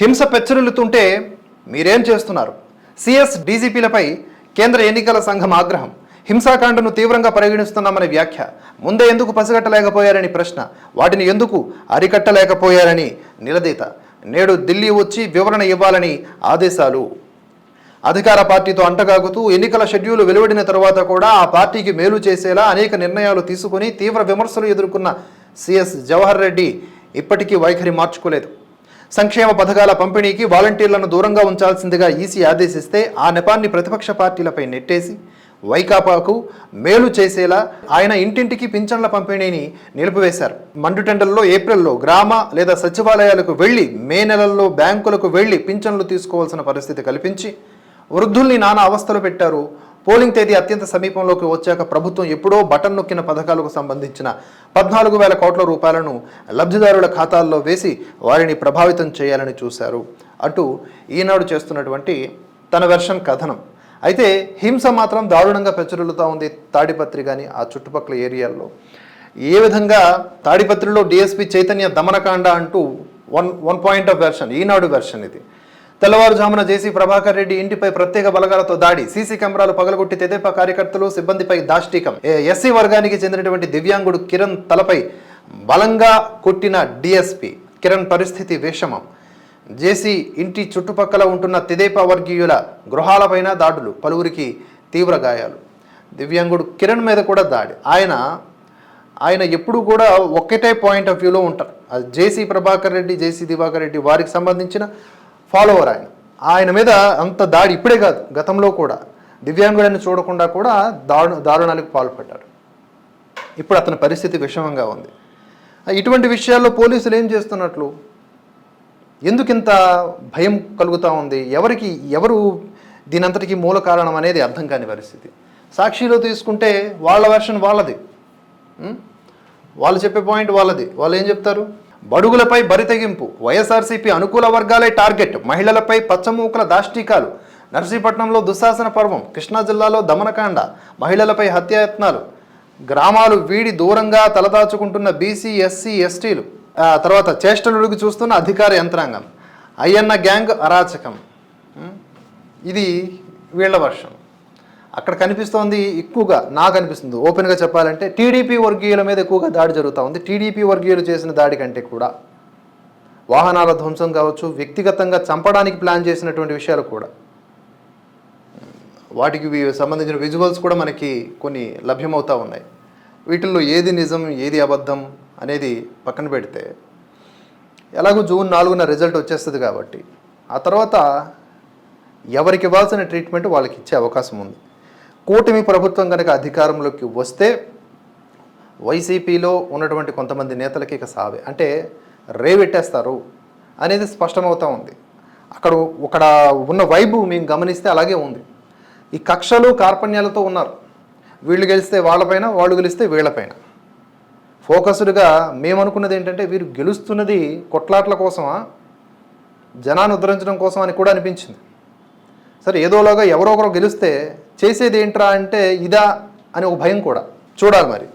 హింస పెచ్చరిల్లుతుంటే మీరేం చేస్తున్నారు? సిఎస్ డీజీపీలపై కేంద్ర ఎన్నికల సంఘం ఆగ్రహం. హింసాకాండను తీవ్రంగా పరిగణిస్తున్నామనే వ్యాఖ్య. ముందే ఎందుకు పసిగట్టలేకపోయారని ప్రశ్న. వాటిని ఎందుకు అరికట్టలేకపోయారని నిలదీత. నేడు ఢిల్లీ వచ్చి వివరణ ఇవ్వాలని ఆదేశాలు. అధికార పార్టీతో అంటగాగుతూ ఎన్నికల షెడ్యూల్ వెలువడిన తర్వాత కూడా ఆ పార్టీకి మేలు చేసేలా అనేక నిర్ణయాలు తీసుకుని తీవ్ర విమర్శలు ఎదుర్కొన్న సిఎస్ జవహర్ రెడ్డి ఇప్పటికీ వైఖరి మార్చుకోలేదు. సంక్షేమ పథకాల పంపిణీకి వాలంటీర్లను దూరంగా ఉంచాల్సిందిగా ఈసీ ఆదేశిస్తే ఆ నెపాన్ని ప్రతిపక్ష పార్టీలపై నెట్టేసి వైకాపాకు మేలు చేసేలా ఆయన ఇంటింటికి పింఛన్ల పంపిణీని నిలిపివేశారు. మండుటెండల్లో ఏప్రిల్లో గ్రామ లేదా సచివాలయాలకు వెళ్ళి మే నెలల్లో బ్యాంకులకు వెళ్ళి పింఛన్లు తీసుకోవాల్సిన పరిస్థితి కల్పించి వృద్ధుల్ని నానా అవస్థలు పెట్టారు పోలింగ్ తేదీ అత్యంత సమీపంలోకి వచ్చాక ప్రభుత్వం ఎప్పుడో బటన్ నొక్కిన పథకాలకు సంబంధించిన పద్నాలుగు వేల కోట్ల రూపాయలను లబ్ధిదారుల ఖాతాల్లో వేసి వారిని ప్రభావితం చేయాలని చూశారు. అటు ఈనాడు చేస్తున్నటువంటి తన వెర్షన్ కథనం. అయితే హింస మాత్రం దారుణంగా ప్రచురులుతూ ఉంది తాడిపత్రి కానీ ఆ చుట్టుపక్కల ఏరియాల్లో. ఏ విధంగా తాడిపత్రిలో డిఎస్పి చైతన్య దమనకాండ అంటూ one one point of version Eenadu version ఇది. తెల్లవారుజామున జేసీ ప్రభాకర్ రెడ్డి ఇంటిపై ప్రత్యేక బలగాలతో దాడి. సీసీ కెమెరాలు పగలగొట్టి తెదేపా కార్యకర్తలు సిబ్బందిపై దాష్టీకం. ఏ- ఎస్సీ వర్గానికి చెందినటువంటి దివ్యాంగుడు కిరణ్ తలపై బలంగా కొట్టిన డిఎస్పి. కిరణ్ పరిస్థితి విషమం. జేసీ ఇంటి చుట్టుపక్కల ఉంటున్న తెదేపా వర్గీయుల గృహాలపైన దాడులు. పలువురికి తీవ్ర గాయాలు. దివ్యాంగుడు కిరణ్ మీద కూడా దాడి. ఆయన ఆయన ఎప్పుడు కూడా ఒక్కటే పాయింట్ ఆఫ్ వ్యూలో ఉంటారు. అది జేసీ ప్రభాకర్ రెడ్డి జేసీ దివాకర్ రెడ్డి వారికి సంబంధించిన ఫాలోవర్ ఆయన. ఆయన మీద అంత దాడి ఇప్పుడే కాదు గతంలో కూడా. దివ్యాంగుడని చూడకుండా కూడా దారు దారుణాలకు పాల్పడ్డారు ఇప్పుడు అతని పరిస్థితి విషమంగా ఉంది. ఇటువంటి విషయాల్లో పోలీసులు ఏం చేస్తున్నట్లు? ఎందుకింత భయం కలుగుతూ ఉంది? ఎవరికి ఎవరు దీనంతటికి మూల కారణం అనేది అర్థం కాని పరిస్థితి. సాక్షిలో తీసుకుంటే వాళ్ళ వెర్షన్ వాళ్ళది. వాళ్ళు చెప్పే పాయింట్ వాళ్ళది. వాళ్ళు ఏం చెప్తారు? బడుగులపై బరితెగింపు. వైఎస్ఆర్సీపీ అనుకూల వర్గాలే టార్గెట్. మహిళలపై పచ్చమూకల దాష్టికాలు. నర్సీపట్నంలో దుశ్శాసన పర్వం. కృష్ణా జిల్లాలో దమనకాండ. మహిళలపై హత్యాయత్నాలు. గ్రామాలు వీడి దూరంగా తలదాచుకుంటున్న బీసీ ఎస్సీ ఎస్టీలు. తర్వాత చేష్టలుడికి చూస్తున్న అధికార యంత్రాంగం. అయ్యన్న గ్యాంగ్ అరాచకం. ఇది వీళ్ళ వర్షం. అక్కడ కనిపిస్తోంది ఎక్కువగా నాకు అనిపిస్తుంది. ఓపెన్గా చెప్పాలంటే టీడీపీ వర్గీయుల మీద ఎక్కువగా దాడి జరుగుతూ ఉంది. టీడీపీ వర్గీయులు చేసిన దాడి కంటే కూడా. వాహనాల ధ్వంసం కావచ్చు వ్యక్తిగతంగా చంపడానికి ప్లాన్ చేసినటువంటి విషయాలు కూడా. వాటికి సంబంధించిన విజువల్స్ కూడా మనకి కొన్ని లభ్యమవుతూ ఉన్నాయి. వీటిల్లో ఏది నిజం ఏది అబద్ధం అనేది పక్కన పెడితే ఎలాగో జూన్ నాలుగున రిజల్ట్ వచ్చేస్తుంది కాబట్టి ఆ తర్వాత ఎవరికి ఇవ్వాల్సిన ట్రీట్మెంట్ వాళ్ళకి ఇచ్చే అవకాశం ఉంది. కూటమి ప్రభుత్వం కనుక అధికారంలోకి వస్తే వైసీపీలో ఉన్నటువంటి కొంతమంది నేతలకి ఇక సావే. అంటే రేవెట్టేస్తారు అనేది స్పష్టమవుతూ ఉంది. అక్కడ అక్కడ ఉన్న వైబు మేము గమనిస్తే అలాగే ఉంది. ఈ కక్షలు కార్పణ్యాలతో ఉన్నారు. వీళ్ళు గెలిస్తే వాళ్ళపైన వాళ్ళు గెలిస్తే వీళ్ళపైన. ఫోకస్డ్గా మేమనుకున్నది ఏంటంటే వీరు గెలుస్తున్నది కొట్లాట్ల కోసమా జనాన్ని ఉద్ధరించడం కోసం అని కూడా అనిపించింది. సరే ఏదోలాగా ఎవరో ఒకరు గెలిస్తే చేసేది ఏంట్రా అంటే ఇదా అని ఒక భయం కూడా. చూడాలి మరి.